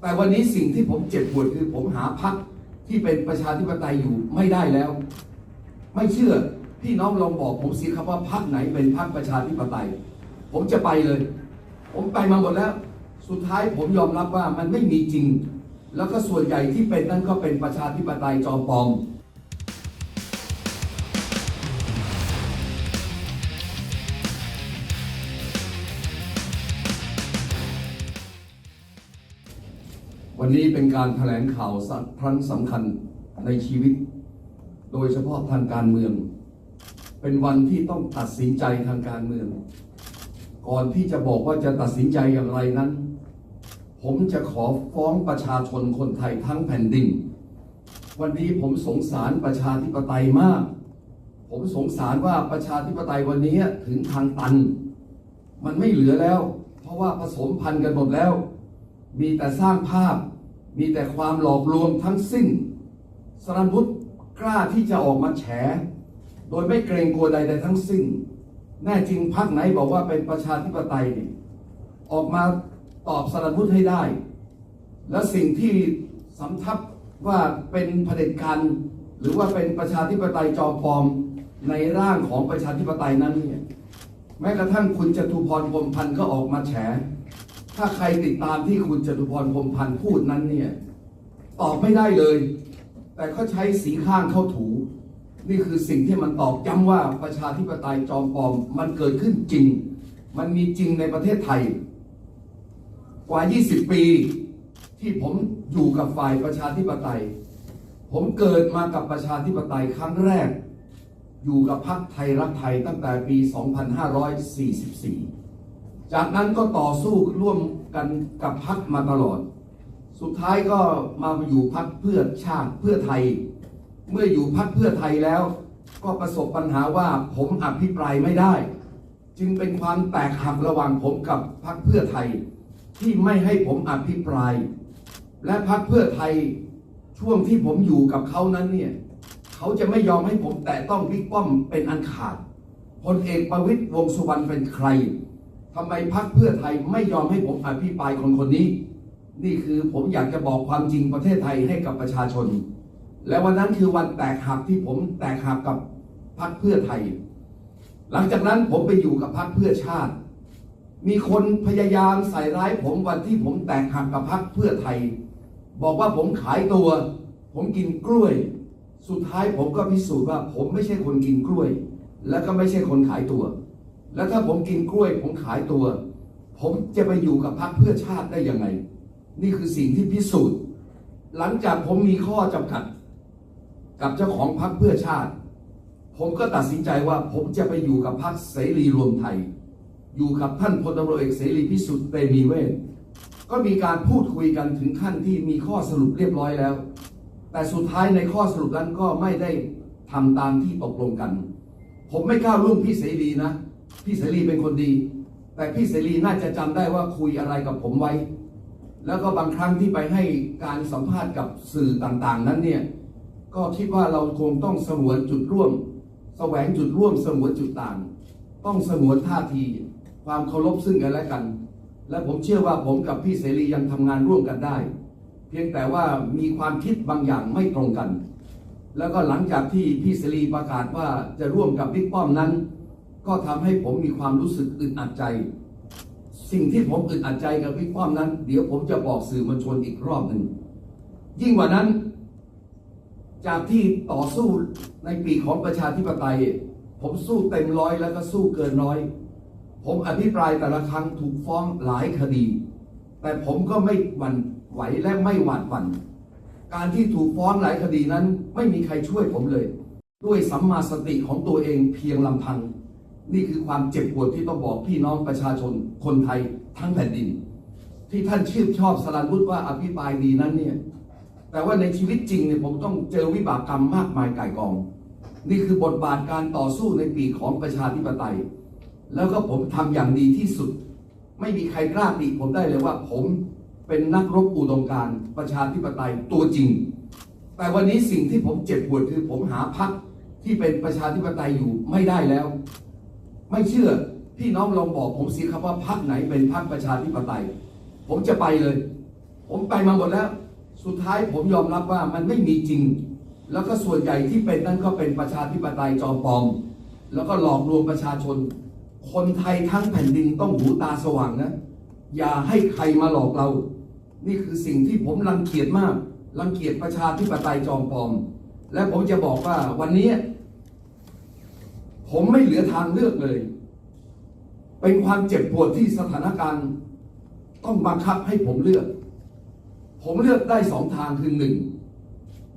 แต่วันนี้สิ่งที่ผมเจ็บปวดคือผมหาพักที่เป็นประชาธิปไตยอยู่ไม่ได้แล้ว ไม่เชื่อพี่น้องลองบอกผมสิครับว่าพักไหนเป็นพักประชาธิปไตย ผมจะไปเลย ผมไปมาหมดแล้ว สุดท้ายผมยอมรับว่ามันไม่มีจริง แล้วก็ส่วนใหญ่ที่เป็นนั่นก็เป็นประชาธิปไตยจอมปลอม วันนี้เป็นการแถลงข่าวสักครั้งสำคัญในชีวิต โดยเฉพาะทางการเมือง เป็นวันที่ต้องตัดสินใจทางการเมือง ก่อนที่จะบอกว่าจะตัดสินใจอย่างไรนั้น ผมจะขอฟ้องประชาชนคนไทยทั้งแผ่นดิน วันนี้ผมสงสารประชาธิปไตยมาก ผมสงสารว่าประชาธิปไตยวันนี้ถึงทางตัน มันไม่เหลือแล้ว เพราะว่าผสมพันธุ์กันหมดแล้ว มีแต่สร้างภาพ มีแต่ความหลอกลวงทั้งสิ้น สรันวุฒิกล้าที่จะออกมาแฉ โดยไม่เกรงกลัวใดๆทั้งสิ้น แน่จริงพักไหนบอกว่าเป็นประชาธิปไตยเนี่ยออกมาตอบสรันวุฒิให้ได้ และสิ่งที่สำทับว่าเป็นเผด็จการหรือว่าเป็นประชาธิปไตยจอมปลอมในร่างของประชาธิปไตยนั้นเนี่ยแม้กระทั่งคุณจตุพรพรมพันธ์ก็ออกมาแฉ ถ้าใครติดตามที่คุณจตุพรพรมพันธ์พูดนั้นเนี่ย ตอบไม่ได้เลย แต่เขาใช้สีข้างเข้าถู นี่คือสิ่งที่มันตอกย้ำว่าประชาธิปไตยจอมปลอมมันเกิดขึ้นจริง มันมีจริงในประเทศไทย กว่า 20 ปีที่ผมอยู่กับฝ่ายประชาธิปไตย ผมเกิดมากับประชาธิปไตยครั้งแรก อยู่กับพรรคไทยรักไทยตั้งแต่ปี 2544 จากนั้นก็ต่อสู้ร่วมกันกับพรรคมาตลอด สุดท้ายก็มาอยู่พรรคเพื่อชาติเพื่อไทย เมื่ออยู่พรรคเพื่อไทยแล้ว ก็ประสบปัญหาว่าผมอภิปรายไม่ได้ จึงเป็นความแตกหักระหว่างผมกับพรรคเพื่อไทย ที่ไม่ให้ผมอภิปราย และพรรคเพื่อไทยช่วงที่ผมอยู่กับเขานั้นเนี่ยเขาจะไม่ยอมให้ผมแตะต้องบิ๊กป้อมเป็นอันขาดพลเอกประวิตยวงสุวรรณเป็นใคร ทำไมพรรคเพื่อไทยไม่ยอมให้ผมอภิปรายคนคนนี้ นี่คือผมอยากจะบอกความจริงประเทศไทยให้กับประชาชน และวันนั้นคือวันแตกหักที่ผมแตกหักกับพรรคเพื่อไทย หลังจากนั้นผมไปอยู่กับพรรคเพื่อชาติ มีคนพยายามใส่ร้ายผมวันที่ผมแตกหักกับพรรคเพื่อไทย บอกว่าผมขายตัว ผมกินกล้วย สุดท้ายผมก็พิสูจน์ว่าผมไม่ใช่คนกินกล้วย และก็ไม่ใช่คนขายตัว แล้วถ้าผมกินกล้วยผมขายตัว ผมจะไปอยู่กับพรรคเพื่อชาติได้ยังไง นี่คือสิ่งที่พิสูจน์ หลังจากผมมีข้อจำกัด กับเจ้าของพรรคเพื่อชาติ ผมก็ตัดสินใจว่าผมจะไปอยู่กับพรรคเสรีรวมไทย อยู่กับท่านพลตำรวจเอกเสรีพิสุทธิ์เตมีเวทก็มีการพูดคุยกันถึงขั้นที่มีข้อสรุปเรียบร้อยแล้ว แต่สุดท้ายในข้อสรุปนั้นก็ไม่ได้ทำตามที่ตกลงกัน ผมไม่กล้าวล่วงพี่เสรีนะ พี่เสรีเป็นคนดี แต่พี่เสรีน่าจะจำได้ว่าคุยอะไรกับผมไว้ แล้วก็บางครั้งที่ไปให้การสัมภาษณ์กับสื่อต่างๆ นั้นเนี่ยก็คิดว่าเราคงต้องสงวนจุดร่วม แสวงจุดร่วมสงวนจุดต่าง ต้องสงวนท่าที ความเคารพซึ่งกันและกัน และผมเชื่อว่าผมกับพี่เสรียังทำงานร่วมกันได้ เพียงแต่ว่ามีความคิดบางอย่างไม่ตรงกัน แล้วก็หลังจากที่พี่เสรีประกาศว่าจะร่วมกับบิ๊กป้อมนั้น ก็ทำให้ผมมีความรู้สึกอึดอัดใจ สิ่งที่ผมอึดอัดใจกับบิ๊กป้อมนั้น เดี๋ยวผมจะบอกสื่อมวลชนอีกรอบหนึ่ง ยิ่งกว่านั้น จากที่ต่อสู้ในปีของประชาธิปไตย ผมสู้เต็มร้อยแล้วก็สู้เกินร้อย ผมอภิปรายแต่ละครั้งถูกฟ้องหลายคดี แต่ผมก็ไม่หวั่นไหวและไม่หวาดหวั่น การที่ถูกฟ้องหลายคดีนั้น ไม่มีใครช่วยผมเลย ด้วยสัมมาสติของตัวเองเพียงลำพัง นี่คือความเจ็บปวดที่ต้องบอกพี่น้องประชาชนคนไทยทั้งแผ่นดิน ที่ท่านชื่นชอบสรันวุฒิว่าอภิปรายดีนั้นเนี่ยแต่ว่าในชีวิตจริงเนี่ยผมต้องเจอวิบากกรรมมากมายก่ายกอง นี่คือบทบาทการต่อสู้ในปีของประชาธิปไตย แล้วก็ผมทำอย่างดีที่สุด ไม่มีใครกล้าติผมได้เลยว่า ผมเป็นนักรบอุดมการประชาธิปไตยตัวจริง แต่วันนี้สิ่งที่ผมเจ็บปวดคือผมหาพักที่เป็นประชาธิปไตยอยู่ไม่ได้แล้ว ไม่เชื่อพี่น้องลองบอกผมสิครับว่าพักไหนเป็นพักประชาธิปไตย ผมจะไปเลย ผมไปมาหมดแล้ว สุดท้ายผมยอมรับว่ามันไม่มีจริง แล้วก็ส่วนใหญ่ที่เป็นนั่นก็เป็นประชาธิปไตยจอมปลอม แล้วก็หลอกลวงประชาชน คนไทยทั้งแผ่นดินต้องหูตาสว่างนะ อย่าให้ใครมาหลอกเรา นี่คือสิ่งที่ผมรังเกียจมากรังเกียจประชาธิปไตยจอมปลอม และผมจะบอกว่าวันนี้ ผมไม่เหลือทางเลือกเลย เป็นความเจ็บปวดที่สถานการณ์ ต้องบังคับให้ผมเลือก ผมเลือกได้สองทางคือหนึ่ง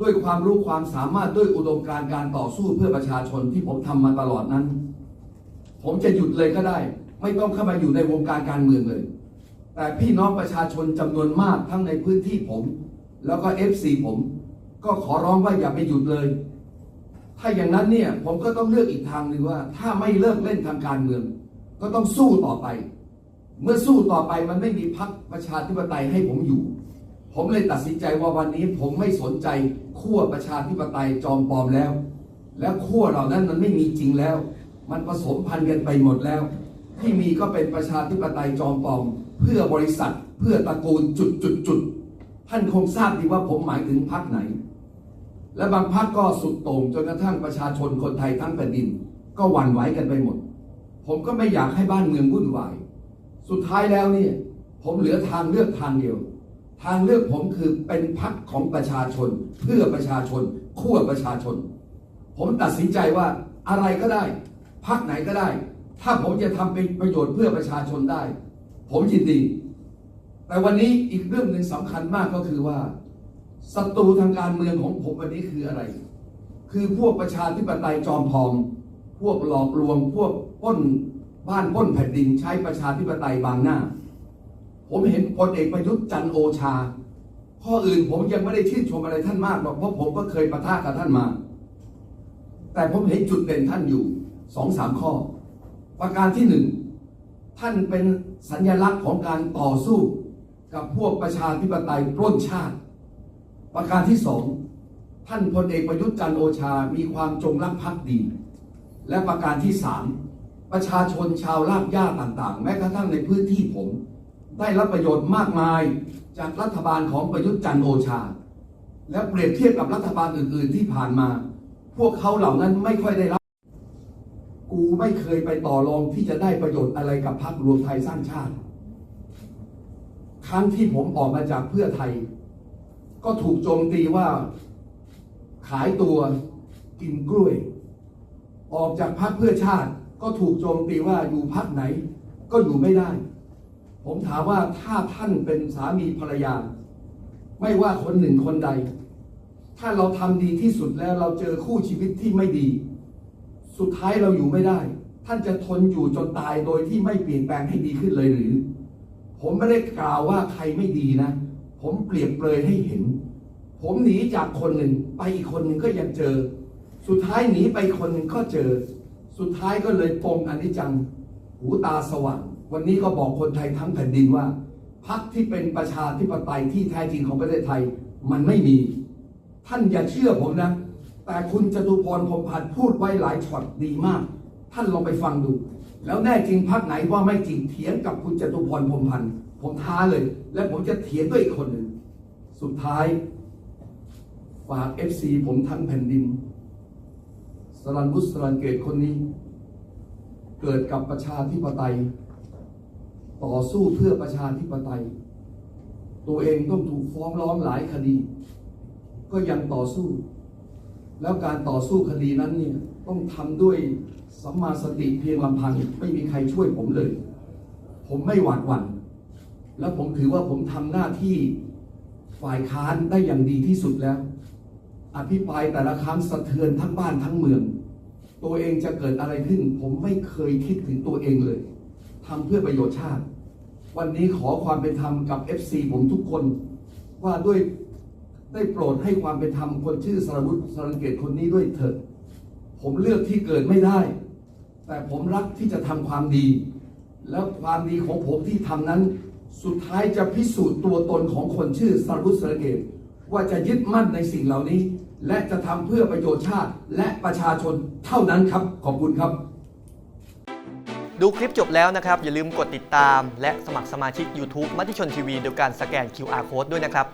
ด้วยความรู้ความสามารถด้วยอุดมการณ์การต่อสู้เพื่อประชาชนที่ผมทำมาตลอดนั้น ผมจะหยุดเลยก็ได้ ไม่ต้องเข้ามาอยู่ในวงการการเมืองเลย แต่พี่น้องประชาชนจำนวนมากทั้งในพื้นที่ผม แล้วก็เอฟซีผม ก็ขอร้องว่าอย่าไปหยุดเลย ถ้าอย่างนั้นเนี่ยผมก็ต้องเลือกอีกทางหนึ่งว่า ถ้าไม่เลิกเล่นทางการเมือง ก็ต้องสู้ต่อไป เมื่อสู้ต่อไปมันไม่มีพรรคประชาธิปไตยให้ผมอยู่ ผมเลยตัดสินใจว่าวันนี้ผมไม่สนใจขั้วประชาธิปไตยจอมปลอมแล้ว แล้วขั้วเหล่านั้นมันไม่มีจริงแล้ว มันผสมพันธุ์กันไปหมดแล้ว ที่มีก็เป็นประชาธิปไตยจอมปลอม เพื่อบริษัท เพื่อตระกูลจุดจุดจุดท่านคงทราบดีว่าผมหมายถึงพรรคไหน และบางพรรคก็สุดโต่งจนกระทั่งประชาชนคนไทยทั้งแผ่นดิน ก็หวั่นไหวกันไปหมด ผมก็ไม่อยากให้บ้านเมืองวุ่นวาย สุดท้ายแล้วเนี่ย ผมเหลือทางเลือกทางเดียว ทางเลือกผมคือเป็นพรรคของประชาชน เพื่อประชาชนขั้วประชาชน ผมตัดสินใจว่าอะไรก็ได้พรรคไหนก็ได้ ถ้าผมจะทำเป็นประโยชน์เพื่อประชาชนได้ ผมยินดี แต่วันนี้อีกเรื่องหนึ่งสำคัญมากก็คือว่า ศัตรูทางการเมืองของผมวันนี้คืออะไร คือพวกประชาธิปไตยจอมพอง พวกหลอกลวง พวกป้นบ้านป้นแผ่นดินใช้ประชาธิปไตยบางหน้า ผมเห็นพลเอกประยุทธ์จันโอชา ข้ออื่นผมยังไม่ได้ชื่นชมอะไรท่านมากหรอกเพราะผมก็เคยประทะกับท่านมา แต่ผมเห็นจุดเด่นท่านอยู่สองสามข้อ ประการที่หนึ่งท่านเป็นสัญลักษณ์ของการต่อสู้ กับพวกประชาธิปไตยปล้นชาติ ประการที่สองท่านพลเอกประยุทธ์จันโอชา มีความจงรักภักดี และประการที่สามประชาชนชาวลาบย่าต่างๆ แม้กระทั่งในพื้นที่ผม ได้รับประโยชน์มากมายจากรัฐบาลของประยุทธ์จันโอชา และเปรียบเทียบกับรัฐบาลอื่นๆที่ผ่านมา พวกเขาเหล่านั้นไม่ค่อยได้รับ กูไม่เคยไปต่อรองที่จะได้ประโยชน์อะไรกับพรรครวมไทยสร้างชาติ ครั้งที่ผมออกมาจากเพื่อไทย ก็ถูกโจมตีว่าขายตัวกินกล้วย ออกจากพรรคเพื่อชาติ ก็ถูกโจมตีว่าอยู่พรรคไหน ก็อยู่ไม่ได้ ผมถามว่าถ้าท่านเป็นสามีภรรยา ไม่ว่าคนหนึ่งคนใด ถ้าเราทำดีที่สุดแล้วเราเจอคู่ชีวิตที่ไม่ดี สุดท้ายเราอยู่ไม่ได้ ท่านจะทนอยู่จนตายโดยที่ไม่เปลี่ยนแปลงให้ดีขึ้นเลยหรือ ผมไม่ได้กล่าวว่าใครไม่ดีนะ ผมเปรียบเปรยให้เห็น ผมหนีจากคนหนึ่งไปอีกคนหนึ่งก็ยังเจอ สุดท้ายหนีไปคนหนึ่งก็เจอ สุดท้ายก็เลยปมอนิจจัง หูตาสว่าง วันนี้ก็บอกคนไทยทั้งแผ่นดินว่า พรรคที่เป็นประชาธิปไตยที่แท้จริงของประเทศไทยมันไม่มี ท่านอย่าเชื่อผมนะ แต่คุณจตุพรพรมพันธ์พูดไว้หลายช็อตดีมาก ท่านลองไปฟังดู แล้วแน่จริงพักไหนว่าไม่จริงเถียงกับคุณจตุพรพรมพันธ์ ผมท้าเลย และผมจะเถียงด้วยอีกคนหนึ่ง สุดท้าย ฝากเอฟซีผมทั้งแผ่นดิน สรันบุษสรันเกตคนนี้ เกิดกับประชาธิปไตย ต่อสู้เพื่อประชาธิปไตย ตัวเองต้องถูกฟ้องร้องหลายคดี ก็ยังต่อสู้ แล้วการต่อสู้คดีนั้นเนี่ยต้องทำด้วยสัมมาสติเพียงลำพัง ไม่มีใครช่วยผมเลย ผมไม่หวาดหวั่น แล้วผมถือว่าผมทำหน้าที่ฝ่ายค้านได้อย่างดีที่สุดแล้ว อภิปรายแต่ละครั้งสะเทือนทั้งบ้านทั้งเมือง ตัวเองจะเกิดอะไรขึ้น ผมไม่เคยคิดถึงตัวเองเลยทำเพื่อประโยชน์ชาติ วันนี้ขอความเป็นธรรมกับ FC ผมทุกคน ว่าด้วยได้โปรดให้ความเป็นธรรมคนชื่อสรวุฒิสรังเกตคนนี้ด้วยเถิดผมเลือกที่เกิดไม่ได้ แต่ผมรักที่จะทำความดี แล้วความดีของผมที่ทำนั้น สุดท้ายจะพิสูจน์ตัวตนของคนชื่อสรวุฒิสรังเกตว่าจะยึดมั่นในสิ่งเหล่านี้ และจะทำเพื่อประโยชน์ชาติและประชาชนเท่านั้นครับ ขอบคุณครับ ดูคลิปจบแล้วนะครับ อย่าลืมกดติดตาม และสมัครสมาชิก YouTube มติชนทีวีโดยการสแกน QR Code ด้วยนะครับ